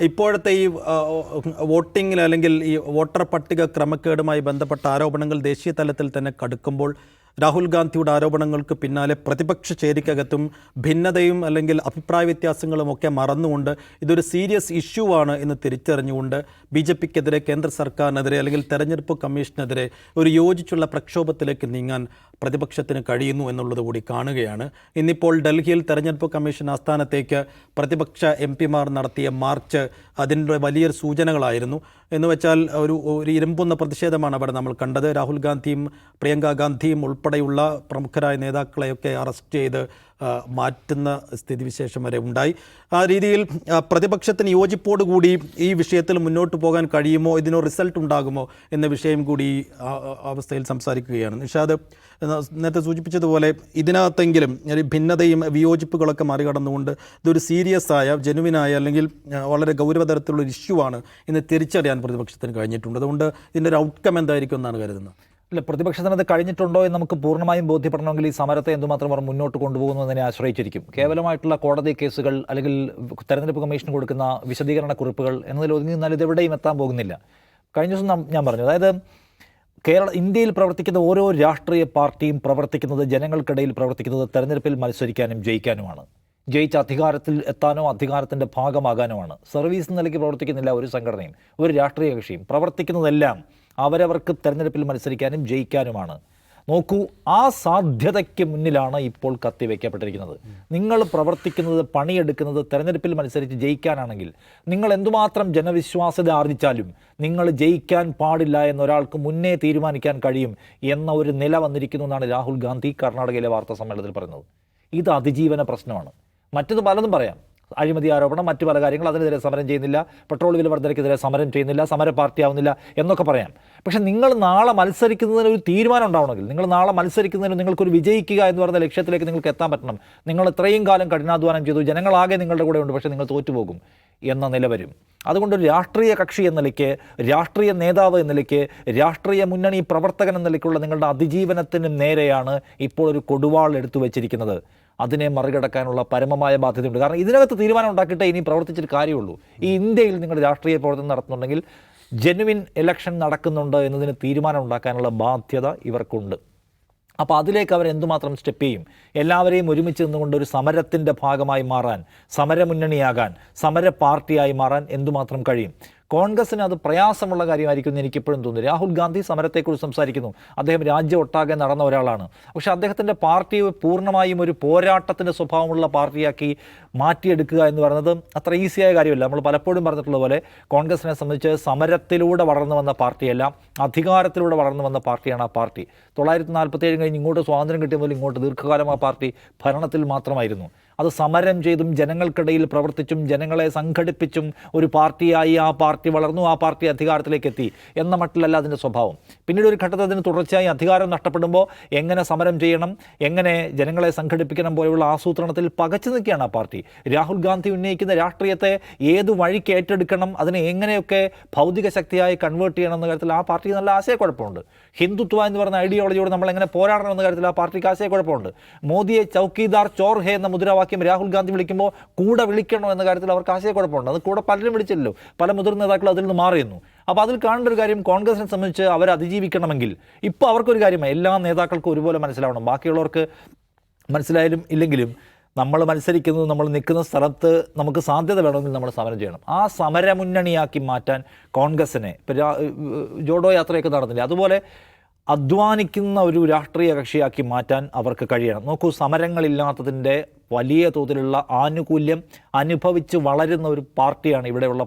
ഇപ്പോഴത്തെ ഈ വോട്ടിങ്ങിൽ അല്ലെങ്കിൽ ഈ വോട്ടർ പട്ടിക ക്രമക്കേടുമായി ബന്ധപ്പെട്ട ആരോപണങ്ങൾ ദേശീയ തലത്തിൽ തന്നെ കടുക്കുമ്പോൾ രാഹുൽ ഗാന്ധിയുടെ ആരോപണങ്ങൾക്ക് പിന്നാലെ പ്രതിപക്ഷ ചേരിക്കകത്തും ഭിന്നതയും അല്ലെങ്കിൽ അഭിപ്രായ വ്യത്യാസങ്ങളും ഒക്കെ മറന്നുകൊണ്ട് ഇതൊരു സീരിയസ് ഇഷ്യൂ ആണ് എന്ന് തിരിച്ചറിഞ്ഞുകൊണ്ട് ബി ജെ പിക്കെതിരെ കേന്ദ്ര സർക്കാരിനെതിരെ അല്ലെങ്കിൽ തെരഞ്ഞെടുപ്പ് കമ്മീഷനെതിരെ ഒരു യോജിച്ചുള്ള പ്രക്ഷോഭത്തിലേക്ക് നീങ്ങാൻ പ്രതിപക്ഷത്തിന് കഴിയുന്നു എന്നുള്ളത് കൂടി കാണുകയാണ്. ഇന്നിപ്പോൾ ഡൽഹിയിൽ തെരഞ്ഞെടുപ്പ് കമ്മീഷൻ ആസ്ഥാനത്തേക്ക് പ്രതിപക്ഷ എം പിമാർ നടത്തിയ മാർച്ച് അതിന്റെ വലിയൊരു സൂചനകളായിരുന്നു. എന്ന് വെച്ചാൽ ഒരു ഒരു ഇരുമ്പുന്ന പ്രതിഷേധമാണ് അവിടെ നമ്മൾ കണ്ടത്. രാഹുൽ ഗാന്ധിയും പ്രിയങ്ക ഗാന്ധിയും ഉൾപ്പെടെയുള്ള പ്രമുഖരായ നേതാക്കളെയൊക്കെ അറസ്റ്റ് ചെയ്ത് മാറ്റുന്ന സ്ഥിതിവിശേഷം വരെ ഉണ്ടായി. ആ രീതിയിൽ പ്രതിപക്ഷത്തിന് യോജിപ്പോടുകൂടി ഈ വിഷയത്തിൽ മുന്നോട്ട് പോകാൻ കഴിയുമോ? ഇതിനോ റിസൾട്ട് ഉണ്ടാകുമോ? എന്ന വിഷയം കൂടി അവസ്ഥയിൽ സംസാരിക്കുകയാണ്. നിഷാദ് നേരത്തെ സൂചിപ്പിച്ചതുപോലെ ഇതിനകത്തെങ്കിലും ഭിന്നതയും വിയോജിപ്പുകളൊക്കെ മറികടന്നുകൊണ്ട് ഇതൊരു സീരിയസ് ആയ ജെനുവിനായ അല്ലെങ്കിൽ വളരെ ഗൗരവതരത്തിലുള്ള ഒരു ഇഷ്യൂ ആണ് ഇന്ന് തിരിച്ചറിയാൻ പ്രതിപക്ഷത്തിന് കഴിഞ്ഞിട്ടുണ്ട്. അതുകൊണ്ട് ഇതിന്റെ ഒരു ഔട്ട്കം എന്തായിരിക്കും എന്നാണ് കരുതുന്നത്? അല്ല പ്രതിപക്ഷത്തിന് അത് കഴിഞ്ഞിട്ടുണ്ടോ എന്ന് നമുക്ക് പൂർണമായും ബോധ്യപ്പെടണമെങ്കിൽ ഈ സമരത്തെ എന്തുമാത്രം അവർ മുന്നോട്ട് കൊണ്ടുപോകുന്നു എന്നതിനെ ആശ്രയിച്ചിരിക്കും. കേവലമായിട്ടുള്ള കോടതി കേസുകൾ അല്ലെങ്കിൽ തെരഞ്ഞെടുപ്പ് കമ്മീഷൻ കൊടുക്കുന്ന വിശദീകരണ കുറിപ്പുകൾ എന്നതിൽ ഒതുങ്ങി നിന്നാൽ ഇതെവിടെയും എത്താൻ പോകുന്നില്ല. കഴിഞ്ഞ ദിവസം ഞാൻ പറഞ്ഞു അതായത് കേരള ഇന്ത്യയിൽ പ്രവർത്തിക്കുന്ന ഓരോ രാഷ്ട്രീയ പാർട്ടിയും പ്രവർത്തിക്കുന്നത് ജനങ്ങൾക്കിടയിൽ പ്രവർത്തിക്കുന്നത് തെരഞ്ഞെടുപ്പിൽ മത്സരിക്കാനും ജയിക്കാനുമാണ്. ജയിച്ച അധികാരത്തിൽ എത്താനോ അധികാരത്തിന്റെ ആണ്. സർവീസ് നിലയ്ക്ക് പ്രവർത്തിക്കുന്നില്ല ഒരു സംഘടനയും ഒരു രാഷ്ട്രീയ കക്ഷിയും. പ്രവർത്തിക്കുന്നതെല്ലാം അവരവർക്ക് തെരഞ്ഞെടുപ്പിൽ മത്സരിക്കാനും ജയിക്കാനുമാണ്. നോക്കൂ ആ സാധ്യതയ്ക്ക് മുന്നിലാണ് ഇപ്പോൾ കത്തിവെക്കപ്പെട്ടിരിക്കുന്നത് നിങ്ങൾ പ്രവർത്തിക്കുന്നത് പണിയെടുക്കുന്നത് തെരഞ്ഞെടുപ്പിൽ മത്സരിച്ച് ജയിക്കാനാണെങ്കിൽ നിങ്ങൾ എന്തുമാത്രം ജനവിശ്വാസ്യത ആർജിച്ചാലും നിങ്ങൾ ജയിക്കാൻ പാടില്ല എന്നൊരാൾക്ക് മുന്നേ തീരുമാനിക്കാൻ കഴിയും എന്ന ഒരു നില വന്നിരിക്കുന്നു എന്നാണ് രാഹുൽ ഗാന്ധി കർണാടകയിലെ വാർത്താ സമ്മേളനത്തിൽ പറയുന്നത്. ഇത് അതിജീവന പ്രശ്നമാണ്. മറ്റത് പലതും പറയാം. അഴിമതി ആരോപണം മറ്റു പല കാര്യങ്ങൾ അതിനെതിരെ സമരം ചെയ്യുന്നില്ല. പെട്രോൾ വില വർധനയ്ക്കെതിരെ സമരം ചെയ്യുന്നില്ല സമര പാർട്ടി ആവുന്നില്ല എന്നൊക്കെ പറയാം. പക്ഷേ നിങ്ങൾ നാളെ മത്സരിക്കുന്നതിന് ഒരു തീരുമാനം ഉണ്ടാവണമെങ്കിൽ നിങ്ങൾ നാളെ മത്സരിക്കുന്നതിന് നിങ്ങൾക്കൊരു വിജയിക്കുക എന്ന് പറയുന്ന ലക്ഷ്യത്തിലേക്ക് നിങ്ങൾക്ക് എത്താൻ പറ്റണം. നിങ്ങൾ ഇത്രയും കാലം കഠിനാധ്വാനം ചെയ്തു ജനങ്ങളാകെ നിങ്ങളുടെ കൂടെ ഉണ്ട് പക്ഷേ നിങ്ങൾ തോറ്റുപോകും എന്ന നില വരും അതുകൊണ്ട് ഒരു രാഷ്ട്രീയ കക്ഷി എന്ന നിലയ്ക്ക് രാഷ്ട്രീയ നേതാവ് എന്ന നിലയ്ക്ക് രാഷ്ട്രീയ മുന്നണി പ്രവർത്തകൻ എന്ന നിലയ്ക്കുള്ള നിങ്ങളുടെ അതിജീവനത്തിന് നേരെയാണ് ഇപ്പോൾ ഒരു കൊടുവാൾ എടുത്തു വെച്ചിരിക്കുന്നത്. അതിനെ മറികടക്കാനുള്ള പരമമായ ബാധ്യതയുണ്ട്. കാരണം ഇതിനകത്ത് തീരുമാനം ഉണ്ടാക്കിയിട്ടേ ഇനി പ്രവർത്തിച്ചിട്ട് കാര്യമുള്ളൂ. ഈ ഇന്ത്യയിൽ നിങ്ങൾ രാഷ്ട്രീയ പ്രവർത്തനം നടത്തുന്നുണ്ടെങ്കിൽ ജെനുവിൻ ഇലക്ഷൻ നടക്കുന്നുണ്ട് എന്നതിന് തീരുമാനം ഉണ്ടാക്കാനുള്ള ബാധ്യത ഇവർക്കുണ്ട്. അപ്പോൾ അതിലേക്ക് അവർ എന്തുമാത്രം സ്റ്റെപ്പ് ചെയ്യും? എല്ലാവരെയും ഒരുമിച്ച് നിന്നുകൊണ്ട് ഒരു സമരത്തിന്റെ ഭാഗമായി മാറാൻ സമരമുന്നണിയാകാൻ സമര പാർട്ടിയായി മാറാൻ എന്തുമാത്രം കഴിയും? കോൺഗ്രസിന് അത് പ്രയാസമുള്ള കാര്യമായിരിക്കും എന്ന് എനിക്കിപ്പോഴും തോന്നുന്നു. രാഹുൽ ഗാന്ധി സമരത്തെക്കുറിച്ച് സംസാരിക്കുന്നു. അദ്ദേഹം രാജ്യം ഒട്ടാകെ നടന്ന ഒരാളാണ്. പക്ഷേ അദ്ദേഹത്തിന്റെ പാർട്ടി പൂർണമായും ഒരു പോരാട്ടത്തിന്റെ സ്വഭാവമുള്ള പാർട്ടിയാക്കി മാറ്റിയെടുക്കുക എന്ന് പറയുന്നത് അത്ര ഈസിയായ കാര്യമല്ല. നമ്മൾ പലപ്പോഴും പറഞ്ഞിട്ടുള്ള പോലെ കോൺഗ്രസിനെ സംബന്ധിച്ച് സമരത്തിലൂടെ വളർന്നു വന്ന പാർട്ടിയല്ല അധികാരത്തിലൂടെ വളർന്നു വന്ന പാർട്ടിയാണ് ആ പാർട്ടി. തൊള്ളായിരത്തി നാൽപ്പത്തി ഏഴ് കഴിഞ്ഞ് ഇങ്ങോട്ട് സ്വാതന്ത്ര്യം കിട്ടിയ മുതൽ ഇങ്ങോട്ട് ദീർഘകാലം ആ പാർട്ടി ഭരണത്തിൽ മാത്രമായിരുന്നു. അത് സമരം ചെയ്തും ജനങ്ങൾക്കിടയിൽ പ്രവർത്തിച്ചും ജനങ്ങളെ സംഘടിപ്പിച്ചും ഒരു പാർട്ടിയായി ആ പാർട്ടി വളർന്നു ആ പാർട്ടി അധികാരത്തിലേക്ക് എത്തി എന്ന മട്ടിലല്ല അതിന്റെ സ്വഭാവം. പിന്നീട് ഒരു ഘട്ടത്തിൽ അതിന് തുടർച്ചയായി അധികാരം നഷ്ടപ്പെടുമ്പോൾ എങ്ങനെ സമരം ചെയ്യണം എങ്ങനെ ജനങ്ങളെ സംഘടിപ്പിക്കണം പോലെയുള്ള ആസൂത്രണത്തിൽ പകച്ചു നിൽക്കുകയാണ് ആ പാർട്ടി. രാഹുൽ ഗാന്ധി ഉന്നയിക്കുന്ന രാഷ്ട്രീയത്തെ ഏത് വഴിക്ക് ഏറ്റെടുക്കണം അതിനെ എങ്ങനെയൊക്കെ ഭൗതിക ശക്തിയായി കൺവേർട്ട് ചെയ്യണം എന്ന കാര്യത്തിൽ ആ പാർട്ടിക്ക് നല്ല ആശയക്കുഴപ്പമുണ്ട്. ഹിന്ദുത്വ എന്ന് പറയുന്ന ഐഡിയോളജിയോട് നമ്മൾ എങ്ങനെ പോരാടണം എന്ന കാര്യത്തിൽ ആ പാർട്ടിക്ക് ആശയക്കുഴപ്പമുണ്ട്. മോദിയെ ചൗക്കീദാർ ചോർ ഹേ എന്ന മുദ്രാവാക്യം രാഹുൽ ഗാന്ധി വിളിക്കുമ്പോൾ കൂടെ വിളിക്കണോ എന്ന കാര്യത്തിൽ അവർക്ക് ആശയക്കുഴപ്പമുണ്ട്. അത് കൂടെ പലരും വിളിച്ചില്ലല്ലോ. പല മുതിർന്ന നേതാക്കളും അതിൽ നിന്ന് മാറിയുന്നു അപ്പോൾ അതിൽ കാണേണ്ട ഒരു കാര്യം കോൺഗ്രസിനെ സംബന്ധിച്ച് അവർ അതിജീവിക്കണമെങ്കിൽ ഇപ്പോൾ അവർക്കൊരു കാര്യമാണ് എല്ലാ നേതാക്കൾക്കും ഒരുപോലെ മനസ്സിലാവണം. ബാക്കിയുള്ളവർക്ക് മനസ്സിലായാലും ഇല്ലെങ്കിലും നമ്മൾ മത്സരിക്കുന്നത് നമ്മൾ നിൽക്കുന്ന സ്ഥലത്ത് നമുക്ക് സാധ്യത വേണമെങ്കിൽ നമ്മൾ സമരം ചെയ്യണം. ആ സമരമുന്നണിയാക്കി മാറ്റാൻ കോൺഗ്രസിനെ ഇപ്പോൾ ജോഡോ യാത്രയൊക്കെ നടന്നില്ല? അതുപോലെ അധ്വാനിക്കുന്ന ഒരു രാഷ്ട്രീയ കക്ഷിയാക്കി മാറ്റാൻ അവർക്ക് കഴിയണം. നോക്കൂ സമരങ്ങളില്ലാത്തതിന്റെ വലിയ തോതിലുള്ള ആനുകൂല്യം അനുഭവിച്ച് വളരുന്ന ഒരു പാർട്ടിയാണ് ഇവിടെയുള്ള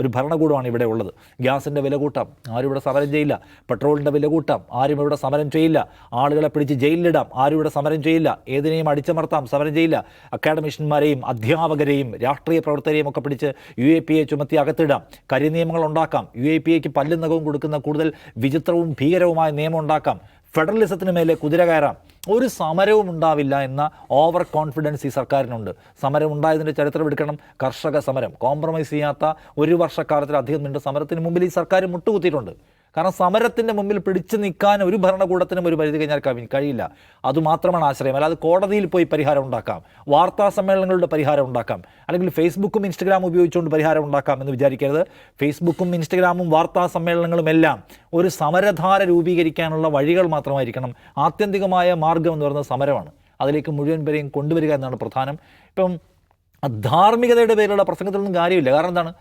ഒരു ഭരണകൂടമാണ് ഇവിടെ ഉള്ളത് ഗ്യാസിന്റെ വില കൂട്ടാം ആരും ഇവിടെ സമരം ചെയ്യില്ല. പെട്രോളിന്റെ വില കൂട്ടാം ആരും ഇവിടെ സമരം ചെയ്യില്ല. ആളുകളെ പിടിച്ച് ജയിലിലിടാം ആരും ഇവിടെ സമരം ചെയ്യില്ല. ഏതിനെയും അടിച്ചമർത്താം സമരം ചെയ്യില്ല. അക്കാഡമിഷ്യന്മാരെയും അധ്യാപകരെയും രാഷ്ട്രീയ പ്രവർത്തകരെയും ഒക്കെ പിടിച്ച് യു എ പി എ ചുമത്തി അകത്തിടാം. കരിനിയമങ്ങൾ ഉണ്ടാക്കാം. യു എ പി എക്ക് പല്ലും നഖവും കൊടുക്കുന്ന കൂടുതൽ വിചിത്രവും ഭീകരവുമായ നിയമം ഉണ്ടാക്കാം. ഫെഡറലിസത്തിന് മേലെ കുതിര കയറാം. ഒരു സമരവും ഉണ്ടാവില്ല എന്ന ഓവർ കോൺഫിഡൻസ് ഈ സർക്കാരിനുണ്ട്. സമരം ഉണ്ടായതിന്റെ ചരിത്രം എടുക്കണം. കർഷക സമരം. കോംപ്രമൈസ് ചെയ്യാത്ത ഒരു വർഷക്കാലത്തിലധികം നീണ്ട സമരത്തിന് മുമ്പിൽ ഈ സർക്കാർ മുട്ടുകുത്തിയിട്ടുണ്ട്. കാരണം സമരത്തിന്റെ മുമ്പിൽ പിടിച്ചു നിൽക്കാൻ ഒരു ഭരണകൂടത്തിനും ഒരു പരിധി കഴിഞ്ഞാൽ കവിന് കഴിയില്ല. അതുമാത്രമാണ് ആശ്രയം. അല്ലാതെ കോടതിയിൽ പോയി പരിഹാരം ഉണ്ടാക്കാം. വാർത്താ സമ്മേളനങ്ങളുടെ പരിഹാരം ഉണ്ടാക്കാം. അല്ലെങ്കിൽ ഫേസ്ബുക്കും ഇൻസ്റ്റഗ്രാമും ഉപയോഗിച്ചുകൊണ്ട് പരിഹാരം ഉണ്ടാക്കാം എന്ന് വിചാരിക്കരുത്. ഫേസ്ബുക്കും ഇൻസ്റ്റഗ്രാമും വാർത്താ സമ്മേളനങ്ങളും എല്ലാം ഒരു സമരധാര രൂപീകരിക്കാനുള്ള വഴികൾ മാത്രമായിരിക്കണം. ആത്യന്തികമായ മാർഗം എന്ന് പറയുന്നത് സമരമാണ്. അതിലേക്ക് മുഴുവൻ പേരെയും കൊണ്ടുവരിക എന്നാണ് പ്രധാനം. ഇപ്പം ധാർമ്മികതയുടെ പേരിലുള്ള പ്രസംഗത്തിലൊന്നും കാര്യമില്ല. കാരണം എന്താണ്?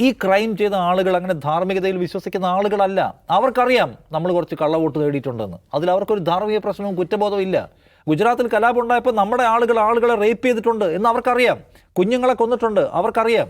ഈ ക്രൈം ചെയ്ത ആളുകൾ അങ്ങനെ ധാർമ്മികതയിൽ വിശ്വസിക്കുന്ന ആളുകളല്ല. അവർക്കറിയാം നമ്മൾ കുറച്ച് കള്ളവോട്ട് നേടിയിട്ടുണ്ടെന്ന് അതിൽ അവർക്കൊരു ധാർമ്മിക പ്രശ്നവും കുറ്റബോധവും ഇല്ല. ഗുജറാത്തിൽ കലാപം ഉണ്ടായപ്പോൾ നമ്മുടെ ആളുകൾ ആളുകളെ റേപ്പ് ചെയ്തിട്ടുണ്ട് എന്ന് അവർക്കറിയാം. കുഞ്ഞുങ്ങളെ കൊന്നിട്ടുണ്ട് അവർക്കറിയാം.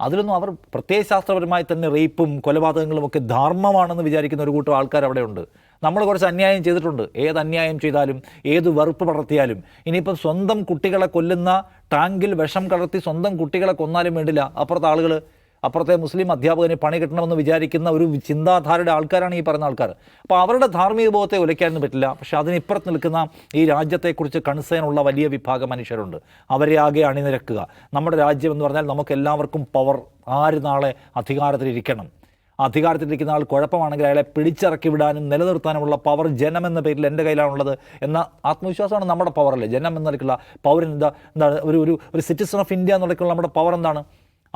അതിലൊന്നും അവർ പ്രത്യയശാസ്ത്രപരമായി തന്നെ റേപ്പും കൊലപാതകങ്ങളും ഒക്കെ ധർമ്മമാണെന്ന് വിചാരിക്കുന്ന ഒരു കൂട്ടം ആൾക്കാർ അവിടെയുണ്ട് നമ്മൾ കുറച്ച് അന്യായം ചെയ്തിട്ടുണ്ട്. ഏത് അന്യായം ചെയ്താലും ഏത് വെറുപ്പ് പടർത്തിയാലും. ഇനിയിപ്പം സ്വന്തം കുട്ടികളെ കൊല്ലുന്ന ടാങ്കിൽ വിഷം കലർത്തി സ്വന്തം കുട്ടികളെ കൊന്നാലും വേണ്ടില്ല. അപ്പുറത്തെ ആളുകൾ അപ്പുറത്തെ മുസ്ലിം അധ്യാപകന് പണി കിട്ടണമെന്ന് വിചാരിക്കുന്ന ഒരു ചിന്താധാരയുടെ ആൾക്കാരാണ് ഈ പറയുന്ന ആൾക്കാർ. അപ്പോൾ അവരുടെ ധാർമ്മിക ബോധത്തെ ഉലയ്ക്കാനൊന്നും പറ്റില്ല. പക്ഷേ അതിനിപ്പുറത്ത് നിൽക്കുന്ന ഈ രാജ്യത്തെക്കുറിച്ച് കൺസേൺ വലിയ വിഭാഗം മനുഷ്യരുണ്ട്. അവരെ ആകെ അണിനിരക്കുക. നമ്മുടെ രാജ്യം എന്ന് പറഞ്ഞാൽ നമുക്ക് എല്ലാവർക്കും പവർ. ആര് നാളെ അധികാരത്തിലിരിക്കണം? അധികാരത്തിലിരിക്കുന്ന ആൾ കുഴപ്പമാണെങ്കിൽ അയാളെ പിടിച്ചിറക്കി വിടാനും നിലനിർത്താനുമുള്ള പവർ ജനം എന്ന പേരിൽ എന്റെ കയ്യിലാണുള്ളത് എന്ന ആത്മവിശ്വാസമാണ് നമ്മുടെ പവറല്ലേ? ജനം ജനം എന്നതിലേക്കുള്ള പൗരൻ എന്താ എന്താണ് ഒരു ഒരു സിറ്റിസൺ ഓഫ് ഇന്ത്യ എന്നുള്ളതിലുള്ള നമ്മുടെ പവർ എന്താണ്?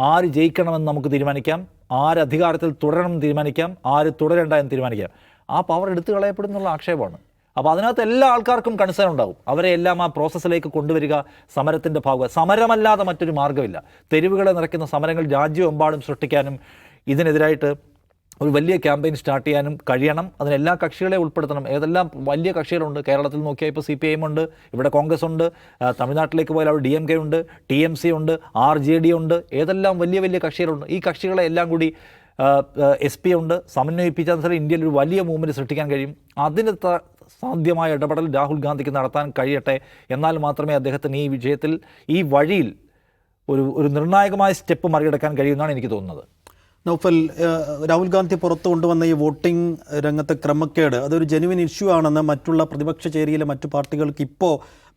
ആര് ജയിക്കണമെന്ന് നമുക്ക് തീരുമാനിക്കാം? ആര് അധികാരത്തിൽ തുടരണം എന്ന് തീരുമാനിക്കാം? ആര് തുടരണ്ട എന്ന് തീരുമാനിക്കാം? ആ പവർ എടുത്തു കളയപ്പെടുന്നുള്ള ആക്ഷേപമാണ്. അപ്പോൾ അതിനകത്ത് എല്ലാ ആൾക്കാർക്കും കൺസേൺ ഉണ്ടാവും അവരെ എല്ലാം ആ പ്രോസസ്സിലേക്ക് കൊണ്ടുവരിക സമരത്തിന്റെ ഭാഗം. സമരമല്ലാതെ മറ്റൊരു മാർഗമില്ല. തെരുവുകളെ നിറയ്ക്കുന്ന സമരങ്ങൾ രാജ്യമെമ്പാടും സൃഷ്ടിക്കാനും ഇതിനെതിരായിട്ട് ഒരു വലിയ ക്യാമ്പയിൻ സ്റ്റാർട്ട് ചെയ്യാനും കഴിയണം. അതിന് എല്ലാ കക്ഷികളെ ഉൾപ്പെടുത്തണം. ഏതെല്ലാം വലിയ കക്ഷികളുണ്ട്? കേരളത്തിൽ നോക്കിയാൽ ഇപ്പോൾ സി പി എം ഉണ്ട് ഇവിടെ കോൺഗ്രസ് ഉണ്ട് തമിഴ്നാട്ടിലേക്ക് പോയാൽ അവിടെ ഡി എം കെ ഉണ്ട് ടി എം സി ഉണ്ട് ആർ ജെ ഡി ഉണ്ട് ഏതെല്ലാം വലിയ വലിയ കക്ഷികളുണ്ട്? ഈ കക്ഷികളെ എല്ലാം കൂടി എസ് പി ഉണ്ട്. സമന്വയിപ്പിച്ചാൽ സാർ ഇന്ത്യയിൽ ഒരു വലിയ മൂവ്മെന്റ് സൃഷ്ടിക്കാൻ കഴിയും. അതിന് സാധ്യമായ ഇടപെടൽ രാഹുൽ ഗാന്ധിക്ക് നടത്താൻ കഴിയട്ടെ. എന്നാൽ മാത്രമേ അദ്ദേഹത്തിന് ഈ വിജയത്തിൽ ഈ വഴിയിൽ ഒരു ഒരു നിർണായകമായ സ്റ്റെപ്പ് മറികടക്കാൻ കഴിയുമെന്നാണ് എനിക്ക് തോന്നുന്നത്. നൗഫൽ രാഹുൽ ഗാന്ധി പുറത്തു കൊണ്ടുവന്ന ഈ വോട്ടിംഗ് രംഗത്തെ ക്രമക്കേട് അതൊരു ജെനുവിൻ ഇഷ്യൂ ആണെന്ന് മറ്റുള്ള പ്രതിപക്ഷ ചേരിയിലെ മറ്റു പാർട്ടികൾക്ക് ഇപ്പോൾ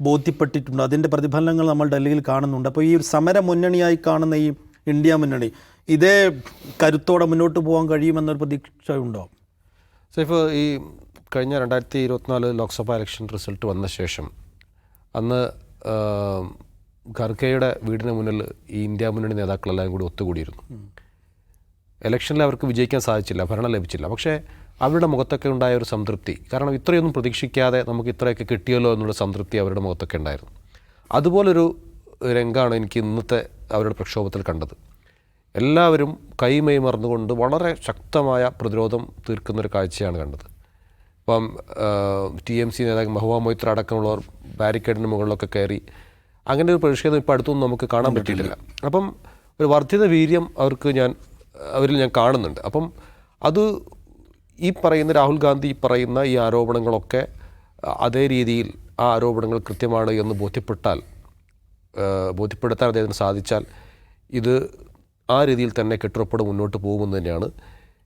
ബോധ്യപ്പെട്ടിട്ടുണ്ട്. അതിന്റെ പ്രതിഫലനങ്ങൾ നമ്മൾ ഡൽഹിയിൽ കാണുന്നുണ്ട്. അപ്പോൾ ഈ ഒരു സമര മുന്നണിയായി കാണുന്ന ഈ ഇന്ത്യ മുന്നണി ഇതേ കരുത്തോടെ മുന്നോട്ട് പോകാൻ കഴിയുമെന്നൊരു പ്രതീക്ഷ ഉണ്ടോ? സൈഫ് ഈ കഴിഞ്ഞ രണ്ടായിരത്തി ഇരുപത്തിനാല് ലോക്സഭാ ഇലക്ഷൻ റിസൾട്ട് വന്ന ശേഷം അന്ന് ഖർഗയുടെ വീടിന് മുന്നിൽ ഈ ഇന്ത്യ മുന്നണി നേതാക്കളെല്ലാം കൂടി ഒത്തുകൂടിയിരുന്നു. ഇലക്ഷനിൽ അവർക്ക് വിജയിക്കാൻ സാധിച്ചില്ല ഭരണം ലഭിച്ചില്ല. പക്ഷേ അവരുടെ മുഖത്തൊക്കെ ഉണ്ടായ ഒരു സംതൃപ്തി. കാരണം ഇത്രയൊന്നും പ്രതീക്ഷിക്കാതെ നമുക്ക് ഇത്രയൊക്കെ കിട്ടിയല്ലോ എന്നുള്ള സംതൃപ്തി അവരുടെ മുഖത്തൊക്കെ ഉണ്ടായിരുന്നു. അതുപോലൊരു രംഗമാണ് എനിക്ക് ഇന്നത്തെ അവരുടെ പ്രക്ഷോഭത്തിൽ കണ്ടത്. എല്ലാവരും കൈമൈ മറന്നുകൊണ്ട് വളരെ ശക്തമായ പ്രതിരോധം തീർക്കുന്നൊരു കാഴ്ചയാണ് കണ്ടത്. ഇപ്പം ടി എം സി നേതാക്കൾ മഹുവ മൊയ്ത്ര അടക്കമുള്ളവർ ബാരിക്കേഡിന് മുകളിലൊക്കെ കയറി. അങ്ങനെ ഒരു പ്രതിഷേധം ഇപ്പോൾ അടുത്തൊന്നും നമുക്ക് കാണാൻ പറ്റിയിട്ടില്ല. അപ്പം ഒരു വർദ്ധിത വീര്യം അവർക്ക് ഞാൻ അവരിൽ ഞാൻ കാണുന്നുണ്ട്. അപ്പം അത് ഈ പറയുന്ന രാഹുൽ ഗാന്ധി പറയുന്ന ഈ ആരോപണങ്ങളൊക്കെ അതേ രീതിയിൽ ആ ആരോപണങ്ങൾ കൃത്യമാണ് എന്ന് ബോധ്യപ്പെട്ടാൽ ബോധ്യപ്പെടുത്താൻ അദ്ദേഹത്തിന് സാധിച്ചാൽ ഇത് ആ രീതിയിൽ തന്നെ കെട്ടുറപ്പോടെ മുന്നോട്ട് പോകുമെന്ന് തന്നെയാണ്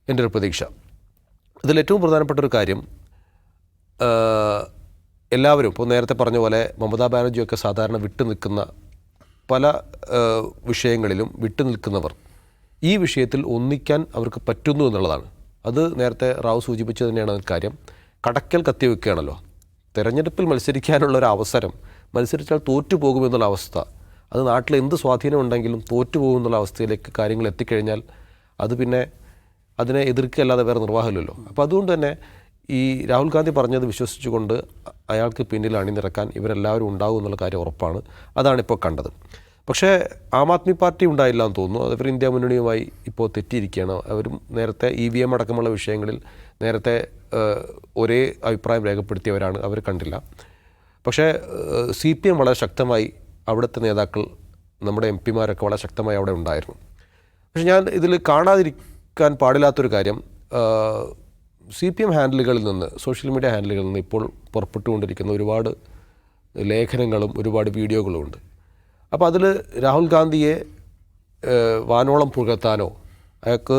എന്റെ ഒരു പ്രതീക്ഷ. ഇതിൽ ഏറ്റവും പ്രധാനപ്പെട്ട ഒരു കാര്യം എല്ലാവരും ഇപ്പോൾ നേരത്തെ പറഞ്ഞ പോലെ മമതാ ബാനർജിയൊക്കെ സാധാരണ വിട്ടു നിൽക്കുന്ന പല വിഷയങ്ങളിലും വിട്ടു നിൽക്കുന്നവർ ഈ വിഷയത്തിൽ ഒന്നിക്കാൻ അവർക്ക് പറ്റുന്നു എന്നുള്ളതാണ്. അത് നേരത്തെ റാവു സൂചിപ്പിച്ചത് തന്നെയാണ് കാര്യം. കടക്കൽ കത്തിവെക്കുകയാണല്ലോ. തെരഞ്ഞെടുപ്പിൽ മത്സരിക്കാനുള്ള ഒരു അവസരം മത്സരിച്ചാൽ തോറ്റു പോകുമെന്നുള്ള അവസ്ഥ. അത് നാട്ടിൽ എന്ത് സ്വാധീനം ഉണ്ടെങ്കിലും തോറ്റു പോകുമെന്നുള്ള അവസ്ഥയിലേക്ക് കാര്യങ്ങൾ എത്തിക്കഴിഞ്ഞാൽ അത് പിന്നെ അതിനെ എതിർക്കുകയല്ലാതെ വേറെ നിർവാഹമില്ലല്ലോ. അപ്പോൾ അതുകൊണ്ട് തന്നെ ഈ രാഹുൽ ഗാന്ധി പറഞ്ഞത് വിശ്വസിച്ചുകൊണ്ട് അയാൾക്ക് പിന്നിൽ അണിനിരക്കാൻ ഇവരെല്ലാവരും ഉണ്ടാകും എന്നുള്ള കാര്യം ഉറപ്പാണ്. അതാണ് ഇപ്പോൾ കണ്ടത്. പക്ഷേ ആം ആദ്മി പാർട്ടി ഉണ്ടായില്ല എന്ന് തോന്നുന്നു. അത് ഇവർ ഇന്ത്യ മുന്നണിയുമായി ഇപ്പോൾ തെറ്റിയിരിക്കുകയാണ്. അവരും നേരത്തെ ഇ വി എം അടക്കമുള്ള വിഷയങ്ങളിൽ നേരത്തെ ഒരേ അഭിപ്രായം രേഖപ്പെടുത്തിയവരാണ്. അവർ കണ്ടില്ല. പക്ഷേ സി പി എം വളരെ ശക്തമായി അവിടുത്തെ നേതാക്കൾ നമ്മുടെ എം പിമാരൊക്കെ വളരെ ശക്തമായി അവിടെ ഉണ്ടായിരുന്നു. പക്ഷെ ഞാൻ ഇതിൽ കാണാതിരിക്കാൻ പാടില്ലാത്തൊരു കാര്യം സി പി എം ഹാൻഡിലുകളിൽ നിന്ന് സോഷ്യൽ മീഡിയ ഹാൻഡിലുകളിൽ നിന്ന് ഇപ്പോൾ പുറപ്പെട്ടുകൊണ്ടിരിക്കുന്ന ഒരുപാട് ലേഖനങ്ങളും ഒരുപാട് വീഡിയോകളും ഉണ്ട് അപ്പോൾ അതിൽ രാഹുൽ ഗാന്ധിയെ വാനോളം പുകഴ്ത്താനോ അയാൾക്ക്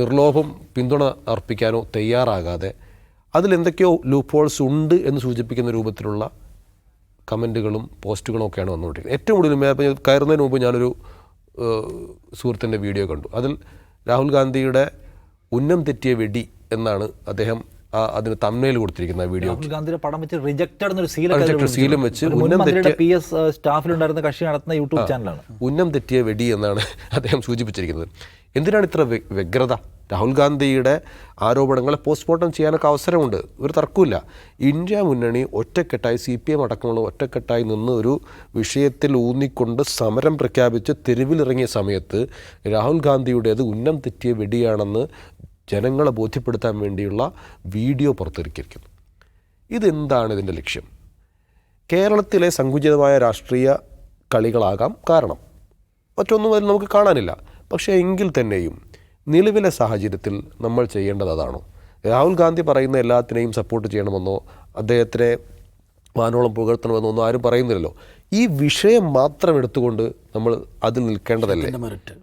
നിർലോഭം പിന്തുണ അർപ്പിക്കാനോ തയ്യാറാകാതെ അതിലെന്തൊക്കെയോ ലൂപ്പ് ഹോൾസ് ഉണ്ട് എന്ന് സൂചിപ്പിക്കുന്ന രൂപത്തിലുള്ള കമന്റുകളും പോസ്റ്റുകളും ഒക്കെയാണ് വന്നുകൊണ്ടിരിക്കുന്നത്. ഏറ്റവും കൂടുതൽ കയറുന്നതിന് മുമ്പ് ഞാനൊരു സുഹൃത്തിന്റെ വീഡിയോ കണ്ടു. അതിൽ രാഹുൽ ഗാന്ധിയുടെ ഉന്നം തെറ്റിയ വെടി എന്നാണ് അദ്ദേഹം അതിന് തമ്മയിൽ കൊടുത്തിരിക്കുന്ന വീഡിയോ രാഹുൽ ഗാന്ധിയുടെ പടം വെച്ച് റിജക്റ്റഡ് എന്നൊരു Rejected സീലും വെച്ച് ഉന്നം തെറ്റിയ- പി എസ് സ്റ്റാഫിലുണ്ടായിരുന്ന കക്ഷി നടത്തുന്ന യൂട്യൂബ് ചാനലാണ് ഉന്നം തെറ്റിയ വെടി എന്നാണ് അദ്ദേഹം സൂചിപ്പിച്ചിരിക്കുന്നത്. എന്തിനാണ് ഇത്ര വ്യ- വ്യഗ്രത? രാഹുൽ ഗാന്ധിയുടെ ആരോപണങ്ങളെ പോസ്റ്റ്മോർട്ടം ചെയ്യാനൊക്കെ അവസരമുണ്ട്. ഒരു തർക്കമില്ല ഇന്ത്യ മുന്നണി ഒറ്റക്കെട്ടായി സി പി എം അടക്കമുള്ള ഒറ്റക്കെട്ടായി നിന്ന് ഒരു വിഷയത്തിൽ ഊന്നിക്കൊണ്ട് സമരം പ്രഖ്യാപിച്ച് തെരുവിലിറങ്ങിയ സമയത്ത് രാഹുൽ ഗാന്ധിയുടേത് ഉന്നം തെറ്റിയ വെടിയാണെന്ന് ജനങ്ങളെ ബോധ്യപ്പെടുത്താൻ വേണ്ടിയുള്ള വീഡിയോ പുറത്തിറക്കിയിരിക്കുന്നു. ഇതെന്താണ് ഇതിന്റെ ലക്ഷ്യം? കേരളത്തിലെ സങ്കുചിതമായ രാഷ്ട്രീയ കളികളാകാം കാരണം. മറ്റൊന്നും അതിൽ നമുക്ക് കാണാനില്ല. പക്ഷേ എങ്കിൽ തന്നെയും നിലവിലെ സാഹചര്യത്തിൽ നമ്മൾ ചെയ്യേണ്ടത് അതാണോ? രാഹുൽ ഗാന്ധി പറയുന്ന എല്ലാത്തിനെയും സപ്പോർട്ട് ചെയ്യണമെന്നോ അദ്ദേഹത്തിനെ വാനോളം പുകഴ്ത്തണമെന്നോ ഒന്നും ആരും പറയുന്നില്ലല്ലോ. ഈ വിഷയം മാത്രം എടുത്തുകൊണ്ട് നമ്മൾ അതിൽ നിൽക്കേണ്ടതല്ലേ?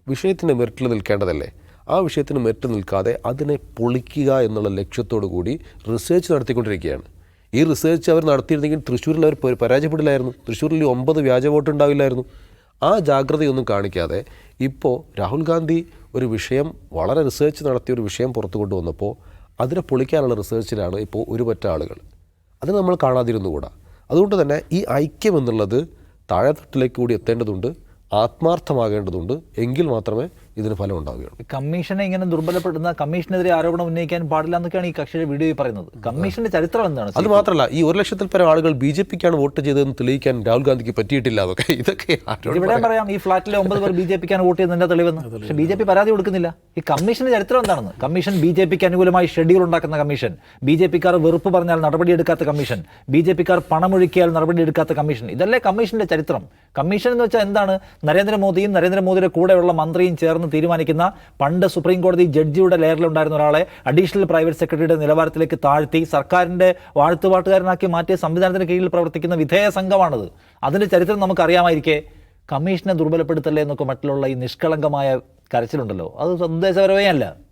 വിഷയത്തിന്റെ മെറിറ്റിൽ നിൽക്കേണ്ടതല്ലേ? ആ വിഷയത്തിന് മറ്റു നിൽക്കാതെ അതിനെ പൊളിക്കുക എന്നുള്ള ലക്ഷ്യത്തോടു കൂടി റിസേർച്ച് നടത്തിക്കൊണ്ടിരിക്കുകയാണ്. ഈ റിസേർച്ച് അവർ നടത്തിയിരുന്നെങ്കിൽ തൃശ്ശൂരിൽ അവർ പരാജയപ്പെടില്ലായിരുന്നു. തൃശ്ശൂരിൽ ഒമ്പത് വ്യാജ വോട്ട് ഉണ്ടാവില്ലായിരുന്നു. ആ ജാഗ്രതയൊന്നും കാണിക്കാതെ ഇപ്പോൾ രാഹുൽ ഗാന്ധി ഒരു വിഷയം വളരെ റിസേർച്ച് നടത്തിയ ഒരു വിഷയം പുറത്തു കൊണ്ടുവന്നപ്പോൾ അതിനെ പൊളിക്കാനുള്ള റിസർച്ചിലാണ് ഇപ്പോൾ ഒരുപറ്റ ആളുകൾ. അത് നമ്മൾ കാണാതിരുന്നുകൂടാ അതുകൊണ്ട് തന്നെ ഈ ഐക്യം എന്നുള്ളത് താഴെത്തട്ടിലേക്ക് കൂടി എത്തേണ്ടതുണ്ട് ആത്മാർത്ഥമാകേണ്ടതുണ്ട്. എങ്കിൽ മാത്രമേ ഇതിന് ഫലം ഉണ്ടാവുകയാണ്. കമ്മീഷനെ ഇങ്ങനെ ദുർബലപ്പെടുന്ന കമ്മീഷനെതിരെ ആരോപണം ഉന്നയിക്കാൻ പാടില്ല എന്നൊക്കെയാണ് ഈ കക്ഷിയുടെ വീഡിയോയിൽ പറയുന്നത്. കമ്മീഷന്റെ ചരിത്രം എന്താണ്? അത് മാത്രമല്ല ഈ ഒരു ലക്ഷത്തിൽ പരം ആളുകൾ ബി ജെ പിക്കാണ് വോട്ട് ചെയ്തതെന്ന് തെളിയിക്കാൻ രാഹുൽ ഗാന്ധിക്ക് പറ്റിയിട്ടില്ല അതൊക്കെ. ഇതൊക്കെ ഇവിടെ പറയാം? ഈ ഫ്ലാറ്റിലെ ഒമ്പത് പേർ ബി ജെ പിക്കാണ് വോട്ട് ചെയ്തതിന്റെ തെളിവെന്ന്? പക്ഷെ ബി ജെ പി പരാതി കൊടുക്കുന്നില്ല. ഈ കമ്മീഷന്റെ ചരിത്രം എന്താണെന്ന്? കമ്മീഷൻ ബി ജെ പിക്ക് അനുകൂലമായി ഷെഡ്യൂൾ ഉണ്ടാക്കുന്ന കമ്മീഷൻ. ബി ജെ പിക്കാർ വെറുപ്പ് പറഞ്ഞാൽ നടപടിയെടുക്കാത്ത കമ്മീഷൻ. ബി ജെ പിക്കാർ പണമൊഴുക്കിയാൽ നടപടിയെടുക്കാത്ത കമ്മീഷൻ. ഇതല്ലേ കമ്മീഷന്റെ ചരിത്രം. കമ്മീഷൻ എന്ന് വെച്ചാൽ എന്താണ്? നരേന്ദ്രമോദിയും നരേന്ദ്രമോദിയുടെ കൂടെയുള്ള മന്ത്രിയും ചേർന്ന് തീരുമാനിക്കുന്ന പണ്ട് സുപ്രീം കോടതി ജഡ്ജിയുടെ ലെയറിലുണ്ടായിരുന്ന ഒരാളെ അഡീഷണൽ പ്രൈവറ്റ് സെക്രട്ടറിയുടെ നിലവാരത്തിലേക്ക് താഴ്ത്തി സർക്കാരിന്റെ വാഴ്ത്തുപാട്ടുകാരനാക്കി മാറ്റിയ സംവിധാനത്തിന് കീഴിൽ പ്രവർത്തിക്കുന്ന വിധേയ സംഘമാണത്. അതിന്റെ ചരിത്രം നമുക്കറിയാമായിരിക്കെ. കമ്മീഷനെ ദുർബലപ്പെടുത്തല്ലേ എന്നൊക്കെ മറ്റുള്ള ഈ നിഷ്കളങ്കമായ കരച്ചിലുണ്ടല്ലോ. അത് സന്ദേശപരമേ അല്ല